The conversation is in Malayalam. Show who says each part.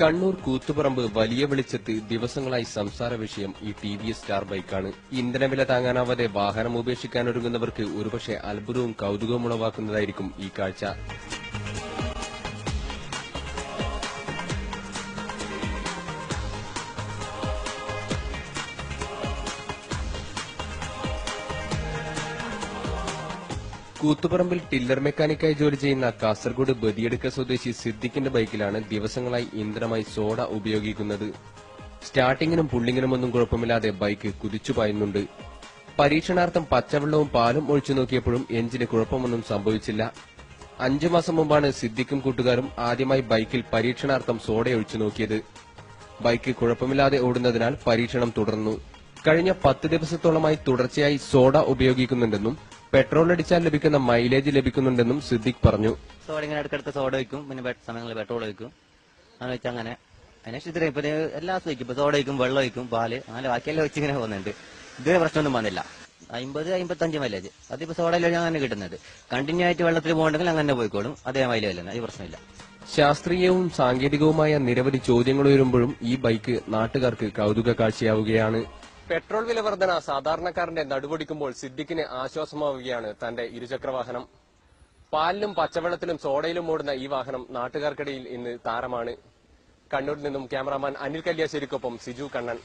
Speaker 1: കണ്ണൂർ കൂത്തുപറമ്പ് വലിയ വെളിച്ചത്ത് ദിവസങ്ങളായി സംസാര വിഷയം ഈ ടി വി എസ് സ്റ്റാർ ബൈക്കാണ്. ഇന്ധനവില താങ്ങാനാവാതെ വാഹനം ഉപേക്ഷിക്കാനൊരുങ്ങുന്നവർക്ക് ഒരുപക്ഷെ അത്ഭുതവും കൌതുകവും ഉളവാക്കുന്നതായിരിക്കും ഈ കാഴ്ച. കൂത്തുപറമ്പിൽ ടില്ലർ മെക്കാനിക്കായി ജോലി ചെയ്യുന്ന കാസർഗോഡ് ബദിയടുക്ക സ്വദേശി സിദ്ദിഖിന്റെ ബൈക്കിലാണ് ദിവസങ്ങളായി ഇന്ധനമായി സോഡ ഉപയോഗിക്കുന്നത്. സ്റ്റാർട്ടിങ്ങിനും പുള്ളിങ്ങിനും ഒന്നും കുഴപ്പമില്ലാതെ ബൈക്ക് കുതിച്ചു പായുന്നുണ്ട്. പരീക്ഷണാർത്ഥം പച്ചവെള്ളവും പാലും ഒഴിച്ചു നോക്കിയപ്പോഴും എഞ്ചിന് കുഴപ്പമൊന്നും സംഭവിച്ചില്ല. അഞ്ചു മാസം മുമ്പാണ് സിദ്ദിഖും കൂട്ടുകാരും ആദ്യമായി ബൈക്കിൽ പരീക്ഷണാർത്ഥം സോഡ ഒഴിച്ചു നോക്കിയത്. ബൈക്ക് കുഴപ്പമില്ലാതെ ഓടുന്നതിനാൽ പരീക്ഷണം തുടർന്നു. കഴിഞ്ഞ പത്ത് ദിവസത്തോളമായി തുടർച്ചയായി സോഡ ഉപയോഗിക്കുന്നുണ്ടെന്നും പെട്രോൾ അടിച്ചാൽ ലഭിക്കുന്ന മൈലേജ് ലഭിക്കുന്നുണ്ടെന്നും സിദ്ദിഖ് പറഞ്ഞു.
Speaker 2: സോഡ ഇങ്ങനെ ഇടയ്ക്കിടയ്ക്ക് സോഡ വയ്ക്കും പിന്നെ സമയങ്ങളിൽ പെട്രോൾ വയ്ക്കും അങ്ങനെ വെച്ചാൽ അങ്ങനെ. അതിനെ ഇപ്പൊ എല്ലാ വയ്ക്കും ഇപ്പൊ സോഡ വയ്ക്കും വെള്ളം വയ്ക്കും പാൽ അങ്ങനെ ബാക്കിയെല്ലാം വെച്ച് ഇങ്ങനെ പോകുന്നുണ്ട്. ഇതുവരെ പ്രശ്നമൊന്നും വന്നില്ല. അമ്പത് അമ്പത്തഞ്ച് മൈലേജ്. അതിപ്പോ സോഡയിലാണ് അങ്ങനെ കിട്ടുന്നത്. കണ്ടിന്യൂ ആയിട്ട് വെള്ളത്തിൽ പോകണമെങ്കിൽ അങ്ങനെ പോയിക്കോളും. അതേ മൈലേജ് തന്നെ പ്രശ്നമില്ല.
Speaker 1: ശാസ്ത്രീയവും സാങ്കേതികവുമായ നിരവധി ചോദ്യങ്ങൾ വരുമ്പോഴും ഈ ബൈക്ക് നാട്ടുകാർക്ക് കൗതുക കാഴ്ചയാവുകയാണ് പെട്രോൾ വില വർധന സാധാരണക്കാരന്റെ നടുപൊടിക്കുമ്പോൾ സിദ്ദിഖിന് ആശ്വാസമാവുകയാണ് തന്റെ ഇരുചക്രവാഹനം. പാലിലും പച്ചവെള്ളത്തിലും സോഡയിലും ഓടുന്ന ഈ വാഹനം നാട്ടുകാർക്കിടയിൽ ഇന്ന് താരമാണ്. കണ്ണൂരിൽ നിന്നും ക്യാമറാമാൻ അനിൽ കല്യാശ്ശേരിക്കൊപ്പം സിജു കണ്ണൻ.